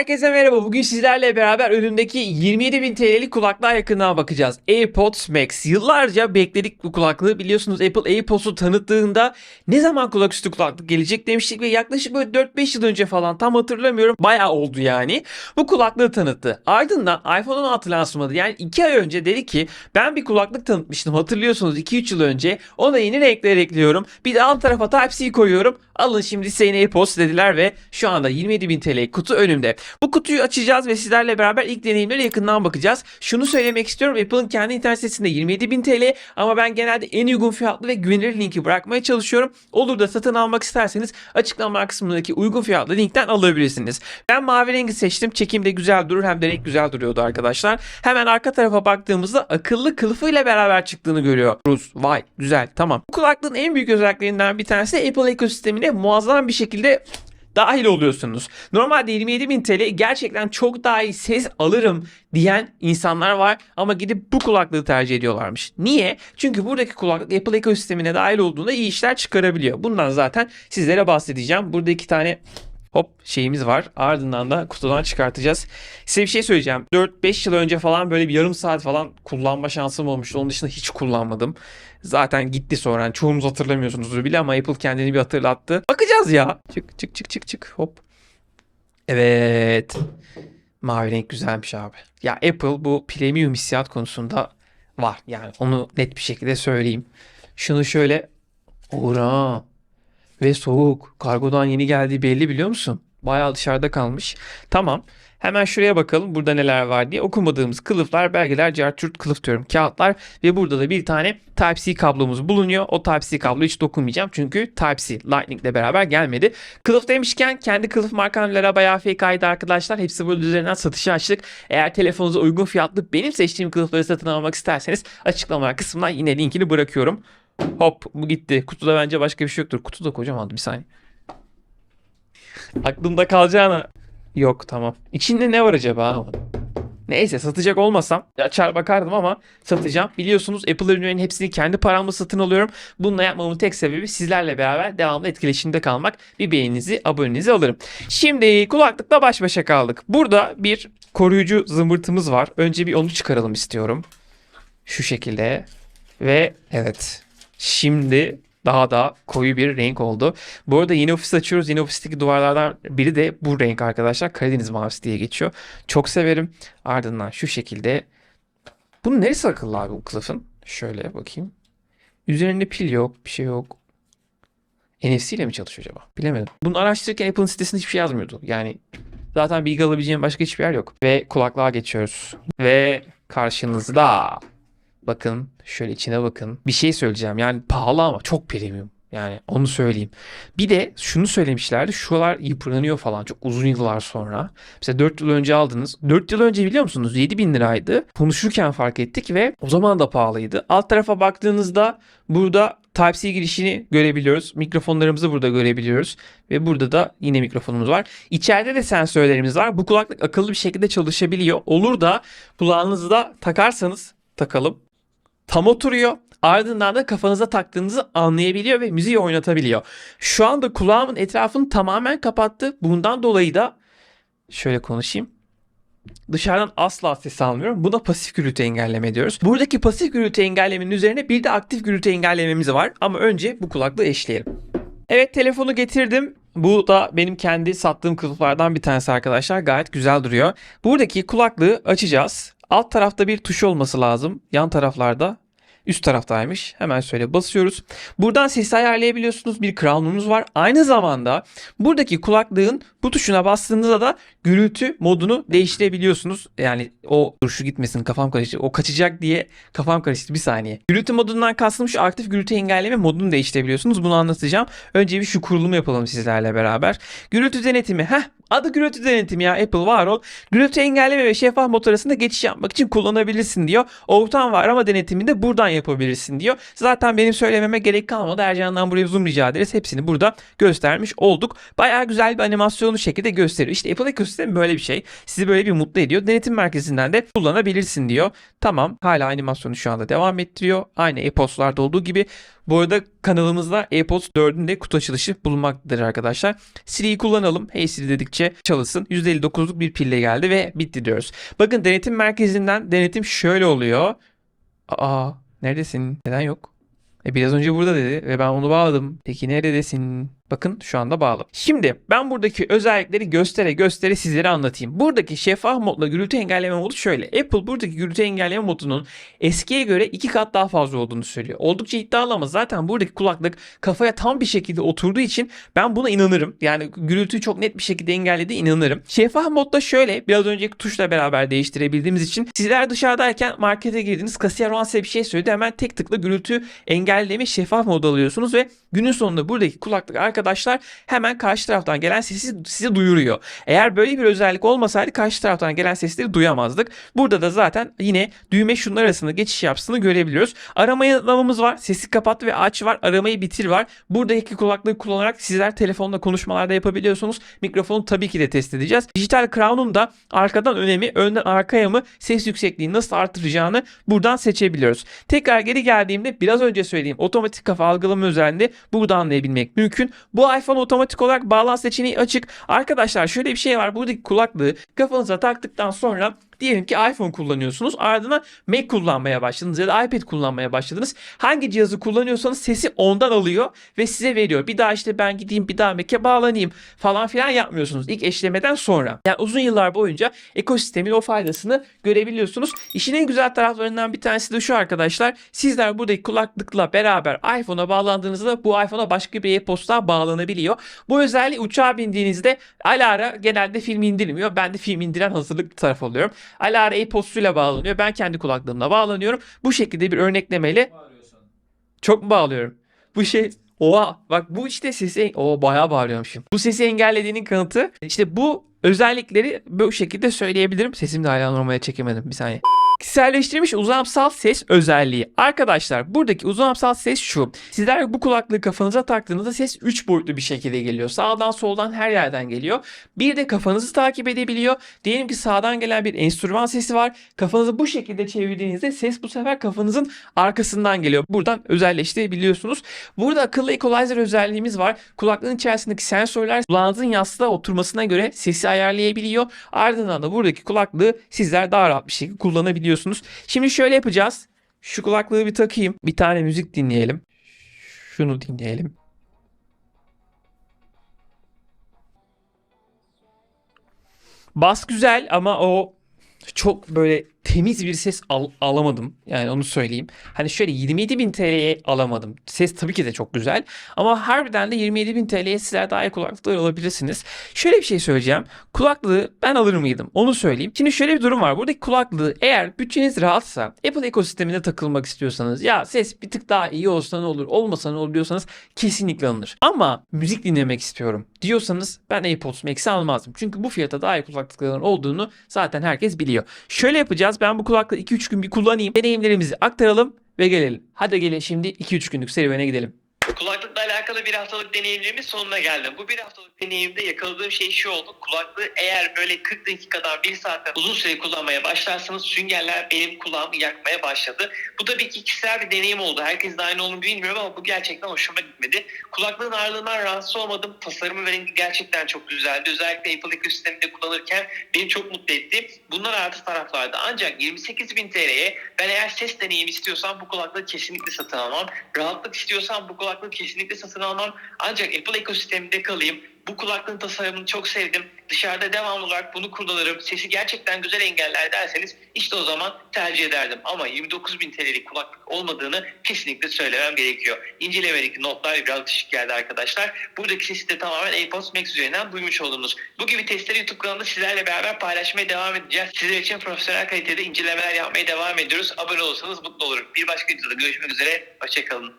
Herkese merhaba. Bugün sizlerle beraber önümdeki 27.000 TL'lik kulaklığa yakından bakacağız. AirPods Max. Yıllarca bekledik bu kulaklığı. Biliyorsunuz Apple AirPods'u tanıttığında ne zaman kulaküstü kulaklık gelecek demiştik ve yaklaşık böyle 4-5 yıl önce falan tam hatırlamıyorum. Bayağı oldu yani. Bu kulaklığı tanıttı. Ardından iPhone 16 lansmanı yani 2 ay önce dedi ki ben bir kulaklık tanıtmıştım hatırlıyorsunuz 2-3 yıl önce. Ona yeni renkler ekliyorum. Bir de alt tarafa Type-C koyuyorum. Alın şimdi size AirPods dediler ve şu anda 27.000 TL kutu önümde. Bu kutuyu açacağız ve sizlerle beraber ilk deneyimlere yakından bakacağız. Şunu söylemek istiyorum. Apple'ın kendi internet sitesinde 27.000 TL ama ben genelde en uygun fiyatlı ve güvenilir linki bırakmaya çalışıyorum. Olur da satın almak isterseniz açıklama kısmındaki uygun fiyatlı linkten alabilirsiniz. Ben mavi rengi seçtim. Çekim de güzel durur hem de renk güzel duruyordu arkadaşlar. Hemen arka tarafa baktığımızda akıllı kılıfıyla beraber çıktığını görüyoruz. Vay güzel tamam. Bu kulaklığın en büyük özelliklerinden bir tanesi Apple ekosistemine muazzam bir şekilde dahil oluyorsunuz. Normalde 27.000 TL gerçekten çok daha iyi ses alırım diyen insanlar var ama gidip bu kulaklığı tercih ediyorlarmış. Niye? Çünkü buradaki kulaklık Apple ekosistemine dahil olduğunda iyi işler çıkarabiliyor. Bundan zaten sizlere bahsedeceğim. Burada iki tane hop şeyimiz var. Ardından da kutudan çıkartacağız. Size bir şey söyleyeceğim. 4-5 yıl önce falan böyle bir yarım saat falan kullanma şansım olmuştu. Onun dışında hiç kullanmadım. Zaten gitti sonra. Yani çoğunuz hatırlamıyorsunuzdur bile ama Apple kendini bir hatırlattı. Bakacağız ya. Çık çık çık çık çık hop. Evet. Mavi renk güzelmiş abi. Ya Apple bu premium hissiyat konusunda var. Yani onu net bir şekilde söyleyeyim. Şunu şöyle Ura ve soğuk. Kargodan yeni geldiği belli biliyor musun? Bayağı dışarıda kalmış. Tamam. Hemen şuraya bakalım burada neler var diye. Okumadığımız kılıflar, belgeler, cartürt kılıf diyorum kağıtlar ve burada da bir tane Type-C kablomuz bulunuyor. O Type-C kablo hiç dokunmayacağım çünkü Type-C Lightning ile beraber gelmedi. Kılıf demişken kendi kılıf markamlara bayağı fake'aydı arkadaşlar. Hepsi burada üzerinden satışa açtık. Eğer telefonunuza uygun fiyatlı benim seçtiğim kılıfları satın almak isterseniz açıklama kısmına yine linkini bırakıyorum. Hop bu gitti. Kutuda bence başka bir şey yoktur. Kutu da kocamandı bir saniye. Aklımda kalacağına. Yok tamam. İçinde ne var acaba? Neyse satacak olmasam açar bakardım ama satacağım. Biliyorsunuz Apple ürünlerinin hepsini kendi paramla satın alıyorum. Bununla yapmamın tek sebebi sizlerle beraber devamlı etkileşimde kalmak. Bir beğeninizi, abonenizi alırım. Şimdi kulaklıkla baş başa kaldık. Burada bir koruyucu zımbırtımız var. Önce bir onu çıkaralım istiyorum. Şu şekilde. Ve evet. Şimdi daha da koyu bir renk oldu. Bu arada yeni ofis açıyoruz. Yeni ofisteki duvarlardan biri de bu renk arkadaşlar. Karadeniz mavisi diye geçiyor. Çok severim. Ardından şu şekilde. Bunun neresi akıllı abi bu kılıfın? Şöyle bakayım. Üzerinde pil yok. Bir şey yok. NFC ile mi çalışıyor acaba? Bilemedim. Bunu araştırırken Apple'ın sitesinde hiçbir şey yazmıyordu. Yani zaten bilgi alabileceğim başka hiçbir yer yok. Ve kulaklığa geçiyoruz. Ve karşınızda Bakın şöyle içine bakın. Bir şey söyleyeceğim. Yani pahalı ama çok premium. Yani onu söyleyeyim. Bir de şunu söylemişlerdi. Şuralar yıpranıyor falan çok uzun yıllar sonra. Mesela 4 yıl önce aldınız. 4 yıl önce biliyor musunuz 7 bin liraydı. Konuşurken fark ettik ve o zaman da pahalıydı. Alt tarafa baktığınızda burada Type-C girişini görebiliyoruz. Mikrofonlarımızı burada görebiliyoruz. Ve burada da yine mikrofonumuz var. İçeride de sensörlerimiz var. Bu kulaklık akıllı bir şekilde çalışabiliyor. Olur da kulağınızda takarsanız takalım tam oturuyor. Ardından da kafanıza taktığınızı anlayabiliyor ve müziği oynatabiliyor. Şu anda kulağımın etrafını tamamen kapattı. Bundan dolayı da şöyle konuşayım. Dışarıdan asla ses almıyorum. Buna pasif gürültü engelleme diyoruz. Buradaki pasif gürültü engellemenin üzerine bir de aktif gürültü engellememiz var. Ama önce bu kulaklığı eşleyelim. Evet telefonu getirdim. Bu da benim kendi sattığım kılıflardan bir tanesi arkadaşlar. Gayet güzel duruyor. Buradaki kulaklığı açacağız. Alt tarafta bir tuş olması lazım. Yan taraflarda üst taraftaymış. Hemen şöyle basıyoruz. Buradan sesi ayarlayabiliyorsunuz. Bir crown'unuz var. Aynı zamanda buradaki kulaklığın bu tuşuna bastığınızda da gürültü modunu değiştirebiliyorsunuz. Yani o dur şu gitmesin kafam karıştı. O kaçacak diye kafam karıştı bir saniye. Gürültü modundan kastım şu aktif gürültü engelleme modunu değiştirebiliyorsunuz. Bunu anlatacağım. Önce bir şu kurulumu yapalım sizlerle beraber. Gürültü denetimi. Heh Adı gürültü denetimi ya Apple var ol. Gürültü engelleme ve şeffaf mod arasında geçiş yapmak için kullanabilirsin diyor. Ortam ve arama denetimini de buradan yapabilirsin diyor. Zaten benim söylememe gerek kalmadı. Ercan'dan buraya zoom rica ederiz. Hepsini burada göstermiş olduk. Bayağı güzel bir animasyonlu şekilde gösteriyor. İşte Apple ekosistemi böyle bir şey. Sizi böyle bir mutlu ediyor. Denetim merkezinden de kullanabilirsin diyor. Tamam hala animasyonu şu anda devam ettiriyor. Aynı AirPods'larda olduğu gibi. Bu arada kanalımızda AirPods 4'ün de kutu açılışı bulunmaktadır arkadaşlar. Siri'yi kullanalım. Hey Siri dedikçe çalışsın. %59'luk bir pille geldi ve bitti diyoruz. Bakın denetim merkezinden denetim şöyle oluyor. Aa neredesin? Neden yok? E biraz önce burada dedi ve ben onu bağladım. Peki neredesin? Bakın şu anda bağlı. Şimdi ben buradaki özellikleri göstere göstere sizlere anlatayım. Buradaki şeffaf modla gürültü engelleme modu şöyle. Apple buradaki gürültü engelleme modunun eskiye göre iki kat daha fazla olduğunu söylüyor. Oldukça iddialı ama zaten buradaki kulaklık kafaya tam bir şekilde oturduğu için ben buna inanırım. Yani gürültüyü çok net bir şekilde engellediği inanırım. Şeffaf modda şöyle biraz önceki tuşla beraber değiştirebildiğimiz için sizler dışarıdayken markete girdiniz kasiyer o an size bir şey söyledi hemen tek tıkla gürültü engelleme şeffaf modu alıyorsunuz ve günün sonunda buradaki kulaklık arkadaşlar hemen karşı taraftan gelen sesi size duyuruyor. Eğer böyle bir özellik olmasaydı karşı taraftan gelen sesleri duyamazdık. Burada da zaten yine düğme şunlar arasında geçiş yaptığını görebiliyoruz. Arama yanıtlamamız var. Sesi kapat ve aç var. Aramayı bitir var. Buradaki kulaklığı kullanarak sizler telefonla konuşmalarda yapabiliyorsunuz. Mikrofonu tabii ki de test edeceğiz. Dijital Crown'un da arkadan önemi, önden arkaya mı ses yüksekliğini nasıl artıracağını buradan seçebiliyoruz. Tekrar geri geldiğimde biraz önce söylediğim otomatik kafa algılama özelliğini burada anlayabilmek mümkün. Bu iPhone otomatik olarak bağlan seçeneği açık. Arkadaşlar şöyle bir şey var. Buradaki kulaklığı kafanıza taktıktan sonra Diyelim ki iPhone kullanıyorsunuz. Ardından Mac kullanmaya başladınız ya da iPad kullanmaya başladınız. Hangi cihazı kullanıyorsanız sesi ondan alıyor ve size veriyor. Bir daha işte ben gideyim bir daha Mac'e bağlanayım falan filan yapmıyorsunuz. İlk eşlemeden sonra. Yani uzun yıllar boyunca ekosistemin o faydasını görebiliyorsunuz. İşin en güzel taraflarından bir tanesi de şu arkadaşlar. Sizler buradaki kulaklıkla beraber iPhone'a bağlandığınızda bu iPhone'a başka bir daha bağlanabiliyor. Bu özelliği uçağa bindiğinizde Alara genelde film indirmiyor. Ben de film indiren hazırlıklı taraf oluyorum. Alara AirPods'uyla bağlanıyor. Ben kendi kulaklığımla bağlanıyorum. Bu şekilde bir örneklemeyle çok mu bağlıyorum? Bu şey Oha bak bu işte sesi o bayağı bağırıyormuşum. Bu sesi engellediğinin kanıtı işte bu özellikleri bu şekilde söyleyebilirim. Sesimi de hala normale çekemedim bir saniye. Kişiselleştirilmiş uzamsal ses özelliği. Arkadaşlar buradaki uzamsal ses şu. Sizler bu kulaklığı kafanıza taktığınızda ses 3 boyutlu bir şekilde geliyor. Sağdan soldan her yerden geliyor. Bir de kafanızı takip edebiliyor. Diyelim ki sağdan gelen bir enstrüman sesi var. Kafanızı bu şekilde çevirdiğinizde ses bu sefer kafanızın arkasından geliyor. Buradan özelleştirebiliyorsunuz. Burada akıllı equalizer özelliğimiz var. Kulaklığın içerisindeki sensörler kulağınızın yastığa oturmasına göre sesi ayarlayabiliyor. Ardından da buradaki kulaklığı sizler daha rahat bir şekilde kullanabiliyorsunuz. Şimdi şöyle yapacağız. Şu kulaklığı bir takayım. Bir tane müzik dinleyelim. Şunu dinleyelim. Bas güzel ama o çok böyle temiz bir ses al- alamadım. Yani onu söyleyeyim. Hani şöyle 27 bin TL'ye alamadım. Ses tabii ki de çok güzel. Ama harbiden de 27 bin TL'ye sizler daha iyi kulaklıklar alabilirsiniz. Şöyle bir şey söyleyeceğim. Kulaklığı ben alır mıydım? Onu söyleyeyim. Şimdi şöyle bir durum var. Buradaki kulaklığı eğer bütçeniz rahatsa Apple ekosisteminde takılmak istiyorsanız ya ses bir tık daha iyi olsa ne olur olmasa ne olur diyorsanız kesinlikle alınır. Ama müzik dinlemek istiyorum diyorsanız ben AirPods Max'i almazdım. Çünkü bu fiyata daha iyi kulaklıkların olduğunu zaten herkes biliyor. Şöyle yapacağız. Ben bu kulaklığı 2-3 gün bir kullanayım. Deneyimlerimizi aktaralım ve gelelim. Hadi gelin şimdi 2-3 günlük serüvene gidelim. Kulaklıkla alakalı bir haftalık deneyimlerimin sonuna geldim. Bu bir haftalık deneyimde yakaladığım şey şu oldu. Kulaklığı eğer böyle 40 dakikadan 1 saatten uzun süre kullanmaya başlarsanız süngerler benim kulağımı yakmaya başladı. Bu da bir kişisel bir deneyim oldu. Herkes de aynı olduğunu bilmiyorum ama bu gerçekten hoşuma gitmedi. Kulaklığın ağırlığından rahatsız olmadım. Tasarımı ve rengi gerçekten çok güzeldi. Özellikle Apple ekosisteminde kullanırken beni çok mutlu etti. Bunlar artı taraflarda. Ancak 28.000 TL'ye ben eğer ses deneyimi istiyorsam bu kulaklığı kesinlikle satın almam. Rahatlık istiyorsam bu kulaklığı kesinlikle satın almam. Ancak Apple ekosisteminde kalayım. Bu kulaklığın tasarımını çok sevdim. Dışarıda devamlı olarak bunu kullanırım. Sesi gerçekten güzel engeller derseniz işte o zaman tercih ederdim. Ama 29.000 TL'lik kulaklık olmadığını kesinlikle söylemem gerekiyor. İncelemedeki notlar biraz düşük geldi arkadaşlar. Buradaki sesi de tamamen AirPods Max üzerinden duymuş oldunuz. Bu gibi testleri YouTube kanalında sizlerle beraber paylaşmaya devam edeceğiz. Sizler için profesyonel kalitede incelemeler yapmaya devam ediyoruz. Abone olursanız mutlu olurum. Bir başka videoda görüşmek üzere. Hoşçakalın.